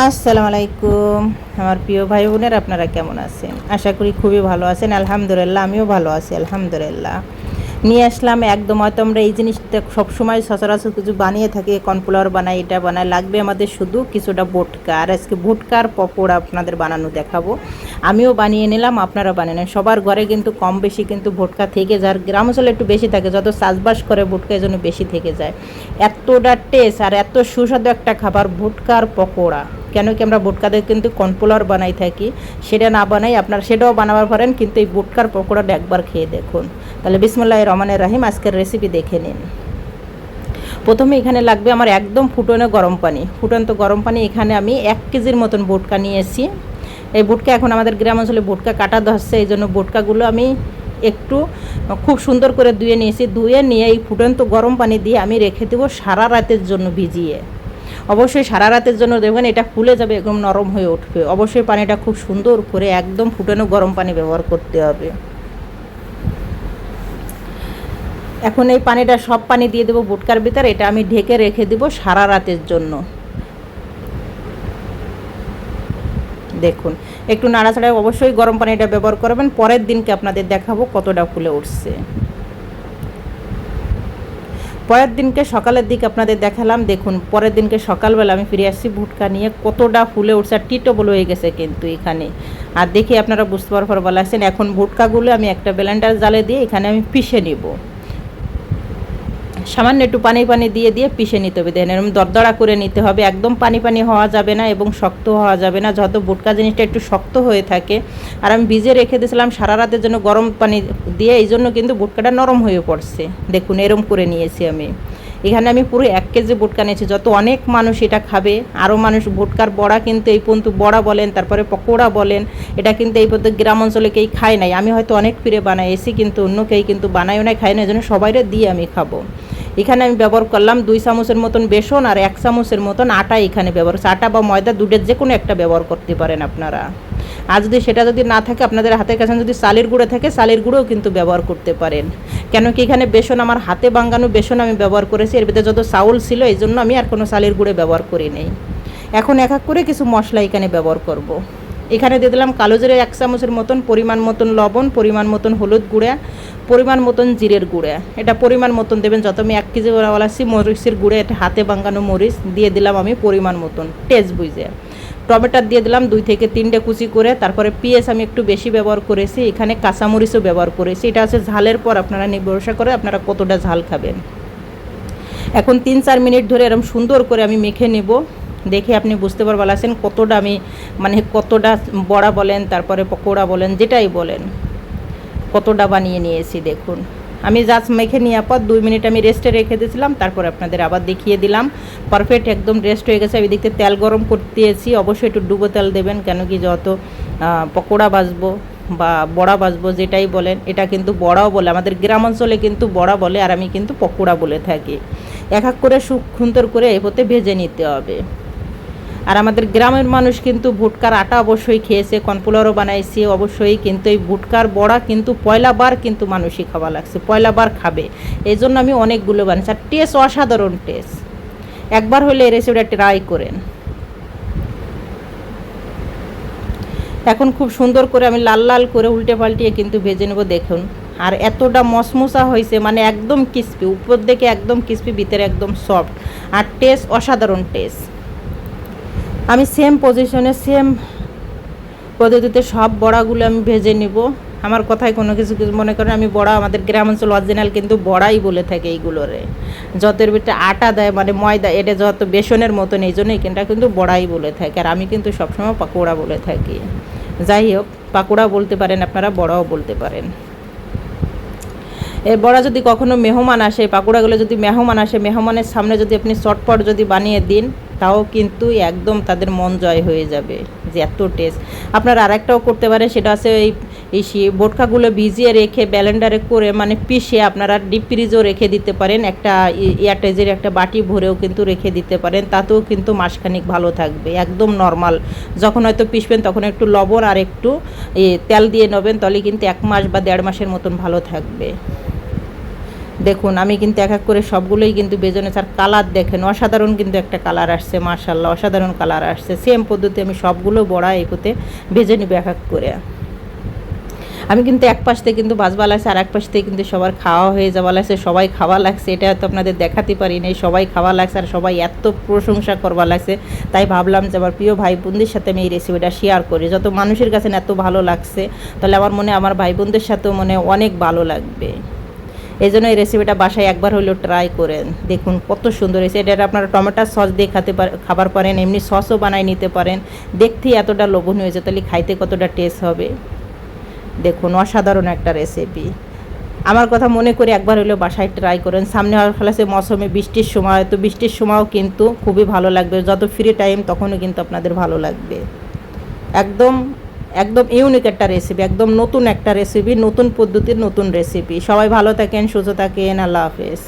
আসসালামু আলাইকুম আমার প্রিয় ভাই বোনের, আপনারা কেমন আছেন? আশা করি খুবই ভালো আছেন। আলহামদুলিল্লাহ, আমিও ভালো আছি, আলহামদুলিল্লাহ। নিয়ে আসলাম একদম হয়তো আমরা এই জিনিসটা সবসময় সচরাচর কিছু বানিয়ে থাকি, কর্নফ্লাওয়ার বানাই, এটা বানাই, লাগবে আমাদের শুধু কিছুটা ভুটকা। আর আজকে ভুটকার পকোড়া আপনাদের বানানো দেখাবো। আমিও বানিয়ে নিলাম, আপনারা বানিয়ে নেন। সবার ঘরে কিন্তু কম বেশি কিন্তু ভুটকা থেকে যায়, আর গ্রাম অঞ্চলে একটু বেশি থাকে, যত চাষবাস করে ভুটকা এই জন্য বেশি থেকে যায়। এতটা টেস্ট আর এত সুস্বাদু একটা খাবার, ভুটকার পকোড়া। কেন কি আমরা ভুটকাতে কিন্তু কর্নফ্লাওয়ার বানাই থাকি, সেটা না বানাই আপনারা সেটাও বানাবার পারেন, কিন্তু এই ভুটকার পকোড়াটা একবার খেয়ে দেখুন। তাহলে বিসমুল্লাহ রহমানের রাহিম, আজকের রেসিপি দেখে নিন। প্রথমে এখানে লাগবে আমার একদম ফুটনো গরম পানি। ফুটন্ত গরম পানি এখানে আমি এক কেজির মতন ভুটকা নিয়েছি। এই ভুটকা এখন আমাদের গ্রাম অঞ্চলে ভুটকা কাটা ধরছে, এই জন্য বোটকাগুলো আমি একটু খুব সুন্দর করে ধুয়ে নিয়েছি। ধুয়ে নিয়ে এই ফুটন্ত গরম পানি দিয়ে আমি রেখে দেবো সারা রাতের জন্য ভিজিয়ে। অবশ্যই সারা রাতের জন্য দেখবেন এটা ফুলে যাবে, একদম নরম হয়ে উঠবে। অবশ্যই পানিটা খুব সুন্দর করে একদম ফুটানো গরম পানি ব্যবহার করতে হবে। এখন এই পানিটা সব পানি দিয়ে দেবো বুটকার ভিতরে, এটা আমি ঢেকে রেখে দেবো সারা রাতের জন্য। দেখুন, একটু নাড়াচাড়ায় অবশ্যই গরম পানিটা ব্যবহার করবেন, পরের দিনকে আপনাদের দেখাবো কতটা ফুলে উঠছে। পরের দিনকে সকালের দিক আপনাদের দেখালাম, দেখুন, পরের দিনকে সকালবেলা আমি ফিরে আসছি ভুটকা নিয়ে, কতটা ফুলে উঠছে, আর টিটোবল হয়ে গেছে কিন্তু এখানে। আর দেখি আপনারা বুঝতে পারবার বলা আছেন এখন ভুটকাগুলো আমি একটা ব্লেন্ডার জালে দিয়ে এখানে আমি পিষে নিব। সামান্য একটু পানি পানি দিয়ে দিয়ে পিষে নিতে হবে। দেখেন এরকম দরদড়া করে নিতে হবে। একদম পানি পানি হওয়া যাবে না এবং শক্ত হওয়া যাবে না। যত বুটকা জিনিসটা একটু শক্ত হয়ে থাকে। আর আমি ভিজে রেখে দিয়েছিলাম সারা রাতের জন্য গরম পানি দিয়ে, এই জন্য কিন্তু বুটকাটা নরম হয়ে পড়ছে। দেখুন, এরম করে নিয়েছি আমি। এখানে আমি পুরো এক কেজি বুটকা নিয়েছি। যত অনেক মানুষ এটা খাবে আরও মানুষ ভুটকার বড়া কিন্তু এই পর্যন্ত বড়া বলেন, তারপরে পকোড়া বলেন, এটা কিন্তু এই পর্যন্ত গ্রাম অঞ্চলে কেই খায় নাই। আমি হয়তো অনেক ফিরে বানাই এসি কিন্তু অন্য কেই কিন্তু বানাইও নাই খাই না এই জন্য সবাইরে দিয়ে আমি খাব। এখানে আমি ব্যবহার করলাম দুই চামচের মতন বেসন আর এক চামচের মতন আটা এখানে ব্যবহার আটা বা ময়দা দুধের যে কোনো একটা ব্যবহার করতে পারেন আপনারা। আর যদি সেটা যদি না থাকে, আপনাদের হাতের কাছে যদি চালের গুঁড়ো থাকে, চালের গুঁড়োও কিন্তু ব্যবহার করতে পারেন। কেন কি এখানে বেসন, আমার হাতে বাঙ্গানো বেসন আমি ব্যবহার করেছি। এর ভিতরে যত চাউল ছিল, এই জন্য আমি আর কোনো চালের গুঁড়ো ব্যবহার করি নেই। এখন এক এক করে কিছু মশলা এখানে ব্যবহার করব। এখানে দিয়ে দিলাম কালো জিরে এক চামচের মতন, পরিমাণ মতন লবণ, পরিমাণ মতন হলুদ গুঁড়া পরিমাণ মতন জিরের গুঁড়া। এটা পরিমাণ মতন দেবেন, যত আমি এক কেজি বলাচ্ছি মরিচের গুঁড়ে, এটা হাতে বাঙ্গানো মরিচ দিয়ে দিলাম আমি পরিমাণ মতন টেস্ট বুঝে। টমেটোর দিয়ে দিলাম দুই থেকে তিনটে কুচি করে, তারপরে পিঁয়াজ আমি একটু বেশি ব্যবহার করেছি, এখানে কাঁচামরিচও ব্যবহার করেছি। এটা আছে ঝালের পর, আপনারা নির্ভরসা করে আপনারা কতটা ঝাল খাবেন। এখন তিন চার মিনিট ধরে এরকম সুন্দর করে আমি মেখে নেব, দেখে আপনি বুঝতে পারবেন কতটা আমি মানে কতটা বড়া বলেন, তারপরে পকোড়া বলেন, যেটাই বলেন। কতটা বানিয়ে নিয়েছি, দেখুন। আমি জাস্ট মেখে নেওয়ার পর দুই মিনিট আমি রেস্টে রেখে দিয়েছিলাম, তারপর আপনাদের আবার দেখিয়ে দিলাম। পারফেক্ট একদম রেস্ট হয়ে গেছে। আমি দেখতে তেল গরম করতে দিয়েছি অবশ্যই একটু ডুবো তেল দেবেন, কেন কি যত পকোড়া বাজবো বা বড়া বাজবো যেটাই বলেন, এটা কিন্তু বড়াও বলে। আমাদের গ্রাম অঞ্চলে কিন্তু বড়া বলে, আর আমি কিন্তু পকোড়া বলে থাকি। এক এক করে সুখ সুন্দর করে এপোতে ভেজে নিতে হবে। আর আমাদের গ্রামের মানুষ কিন্তু ভুটকার আটা অবশ্যই খেয়েছে কর্নফ্লাওয়ারও বানাইছে, অবশ্যই কিন্তু এই ভুটকার বড়া কিন্তু পয়লা বার কিন্তু মানুষই খাওয়া লাগছে, পয়লা বার খাবে। এই জন্য আমি অনেকগুলো বানিয়েছি আর টেস্ট অসাধারণ টেস্ট একবার হলে এই রেসিপিটা ট্রাই করেন। এখন খুব সুন্দর করে আমি লাল লাল করে উল্টে পাল্টিয়ে কিন্তু ভেজে নেব, দেখুন। আর এতটা মশমশা হয়েছে মানে একদম ক্রিস্পি উপর দিকে একদম ক্রিস্পি ভিতরে একদম সফট আর টেস্ট অসাধারণ টেস্ট আমি সেম পজিশনে সেম পদ্ধতিতে সব বড়াগুলো আমি ভেজে নিব। আমার কথায় কোনো কিছু কিছু মনে করেন, আমি বড়া আমাদের গ্রাম অঞ্চল অরিজিনাল কিন্তু বড়াই বলে থাকে এইগুলোরে। যতের ভিতরে আটা দেয় মানে ময়দা, এটা যত বেসনের মতন, এই জন্যই কিন্তু কিন্তু বড়াই বলে থাকে। আর আমি কিন্তু সবসময় পাকোড়া বলে থাকি। যাই হোক, পাকোড়া বলতে পারেন আপনারা, বড়াও বলতে পারেন। এর বড়া যদি কখনো মেহমান আসে, পাকোড়াগুলো যদি মেহমান আসে, মেহমানের সামনে যদি আপনি চটপট যদি বানিয়ে দিন তাও কিন্তু একদম তাদের মন জয় হয়ে যাবে যে এত টেস্ট আপনারা আরেকটাও করতে পারেন, সেটা আছে এই এই বোটকাগুলো ভিজিয়ে রেখে ব্যালেন্ডারে করে মানে পিষে আপনারা ডিপ ফ্রিজও রেখে দিতে পারেন। একটা এয়ারটেজের একটা বাটি ভরেও কিন্তু রেখে দিতে পারেন। তাতেও কিন্তু মাসখানিক ভালো থাকবে, একদম নর্মাল যখন হয়তো পিষবেন তখন একটু লবণ আর একটু তেল দিয়ে নেবেন, তাহলে কিন্তু এক মাস বা দেড় মাসের মতন ভালো থাকবে। দেখুন, আমি কিন্তু এক এক করে সবগুলোই কিন্তু বেজনে আর কালার দেখেন। অসাধারণ কিন্তু একটা কালার আসছে মার্শাল্লাহ অসাধারণ কালার আসছে। সেম পদ্ধতি আমি সবগুলো বড়া একুতে ভেজে নিব এক এক করে। আমি কিন্তু এক পাশ থেকে কিন্তু বাজবা লাগছে, আর এক পাশ থেকে কিন্তু সবার খাওয়া হয়ে যাওয়া লাগছে, সবাই খাওয়া লাগছে। এটা তো আপনাদের দেখাতে পারি নাই, সবাই খাওয়া লাগছে, আর সবাই এত প্রশংসা করবা লাগছে। তাই ভাবলাম যে আমার প্রিয় ভাই বোনদের সাথে আমি এই রেসিপিটা শেয়ার করি। যত মানুষের কাছে এত ভালো লাগছে, তাহলে আমার মনে, আমার ভাই বোনদের সাথেও মনে অনেক ভালো লাগবে। এই জন্য এই রেসিপিটা বাসায় একবার হলেও ট্রাই করেন। দেখুন কত সুন্দর হয়েছে। এটা আপনারা টমেটো সস দিয়ে খাতে খাবার পারেন, এমনি সসও বানাই নিতে পারেন। দেখতেই এতটা লোভনীয় হয়েছে, তাহলে খাইতে কতটা টেস্ট হবে? দেখুন অসাধারণ একটা রেসিপি আমার কথা মনে করে একবার হলেও বাসায় ট্রাই করেন। সামনে হওয়ার ফেলাছে মৌসুমে বৃষ্টির সময়, তো বৃষ্টির সময়ও কিন্তু খুবই ভালো লাগবে। যত ফ্রি টাইম তখনও কিন্তু আপনাদের ভালো লাগবে। একদম একদম ইউনিক একটা রেসিপি একদম নতুন একটা রেসিপি নতুন পদ্ধতির নতুন রেসিপি সবাই ভালো থাকেন, সুস্থ থাকেন, আল্লাহ হাফেজ।